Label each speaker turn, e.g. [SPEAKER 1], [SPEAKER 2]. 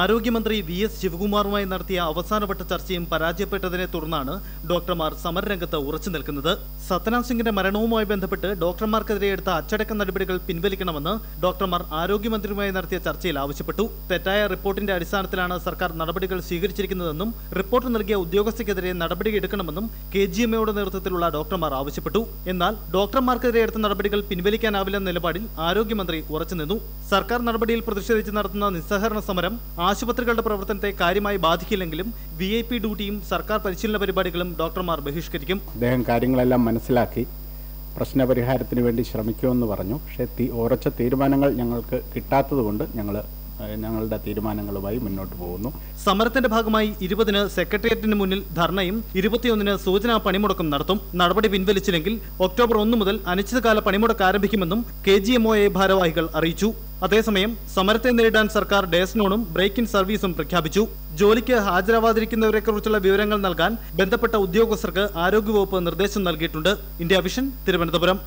[SPEAKER 1] ആരോഗ്യമന്ത്രി V S ശിവകുമാറുമായി നടത്തിയ അവസാനവട്ട ചർച്ചയും പരാജയപ്പെട്ടതിനെ തുടർന്നാണ് ഡോക്ടർമാർ സമരരംഗത്ത് ഉറച്ചു നിൽക്കുന്നത് സത്തനാം സിംഗിന്റെ മരണവുമായി ബന്ധപ്പെട്ട് ഡോക്ടർമാർക്കെതിരെ എടുത്ത അച്ചടക്ക നടപടികൾ പിൻവലിക്കണമെന്ന് ഡോക്ടർമാർ ആരോഗ്യമന്ത്രിയുമായി നടത്തിയ ചർച്ചയിൽ ആവശ്യപ്പെട്ടു തെറ്റായ റിപ്പോർട്ടിന്റെ അടിസ്ഥാനത്തിലാണ് സർക്കാർ നടപടികൾ സ്വീകരിച്ചിരിക്കുന്നതെന്നും റിപ്പോർട്ട് നൽകിയ ഉദ്യോഗസ്ഥയ്ക്കെതിരെ എടുക്കണമെന്നും കെ ജി എമ്മയുടെ നേതൃത്വത്തിലുള്ള ഡോക്ടർമാർ ആവശ്യപ്പെട്ടു എന്നാൽ ഡോക്ടർമാർക്കെതിരെ എടുത്ത നടപടികൾ പിൻവലിക്കാനാവില്ലെന്ന നിലപാടിൽ ആരോഗ്യമന്ത്രി ഉറച്ചുനിന്നു സർക്കാർ നടപടിയിൽ പ്രതിഷേധിച്ച് നടത്തുന്ന നിസ്സഹകരണ സമരം ആശുപത്രികളുടെ പ്രവർത്തനത്തെ കാര്യമായി ബാധിക്കില്ലെങ്കിലും വി ഐ പി ഡ്യൂട്ടിയും സർക്കാർ പരിശീലന പരിപാടികളും ഡോക്ടർമാർ ബഹിഷ്കരിക്കും അദ്ദേഹം കാര്യങ്ങളെല്ലാം മനസ്സിലാക്കി പ്രശ്നപരിഹാരത്തിന് വേണ്ടി ശ്രമിക്കുമെന്ന് പറഞ്ഞു പക്ഷേ ഉറച്ച തീരുമാനങ്ങൾ ഞങ്ങൾക്ക് കിട്ടാത്തതുകൊണ്ട് ഞങ്ങൾ ഞങ്ങളുടെ തീരുമാനങ്ങളുമായി മുന്നോട്ട് പോകുന്നു
[SPEAKER 2] സമരത്തിന്റെ ഭാഗമായി ഇരുപതിന് സെക്രട്ടേറിയറ്റിന് മുന്നിൽ ധർണയും ഇരുപത്തിയൊന്നിന് സൂചനാ പണിമുടക്കും നടത്തും നടപടി പിൻവലിച്ചില്ലെങ്കിൽ ഒക്ടോബർ ഒന്ന് മുതൽ അനിശ്ചിതകാല പണിമുടക്ക് ആരംഭിക്കുമെന്നും കെ ജി എം ഭാരവാഹികൾ അറിയിച്ചു അതേസമയം സമരത്തെ നേരിടാൻ സർക്കാർ ഡേസ്നോണും ബ്രേക്ക് ഇൻ സർവീസും പ്രഖ്യാപിച്ചു ജോലിക്ക് ഹാജരാവാതിരിക്കുന്നവരെക്കുറിച്ചുള്ള വിവരങ്ങൾ നൽകാൻ ബന്ധപ്പെട്ട ഉദ്യോഗസ്ഥർക്ക് ആരോഗ്യവകുപ്പ് നിർദ്ദേശം നൽകിയിട്ടുണ്ട് ഇന്ത്യ വിഷൻ തിരുവനന്തപുരം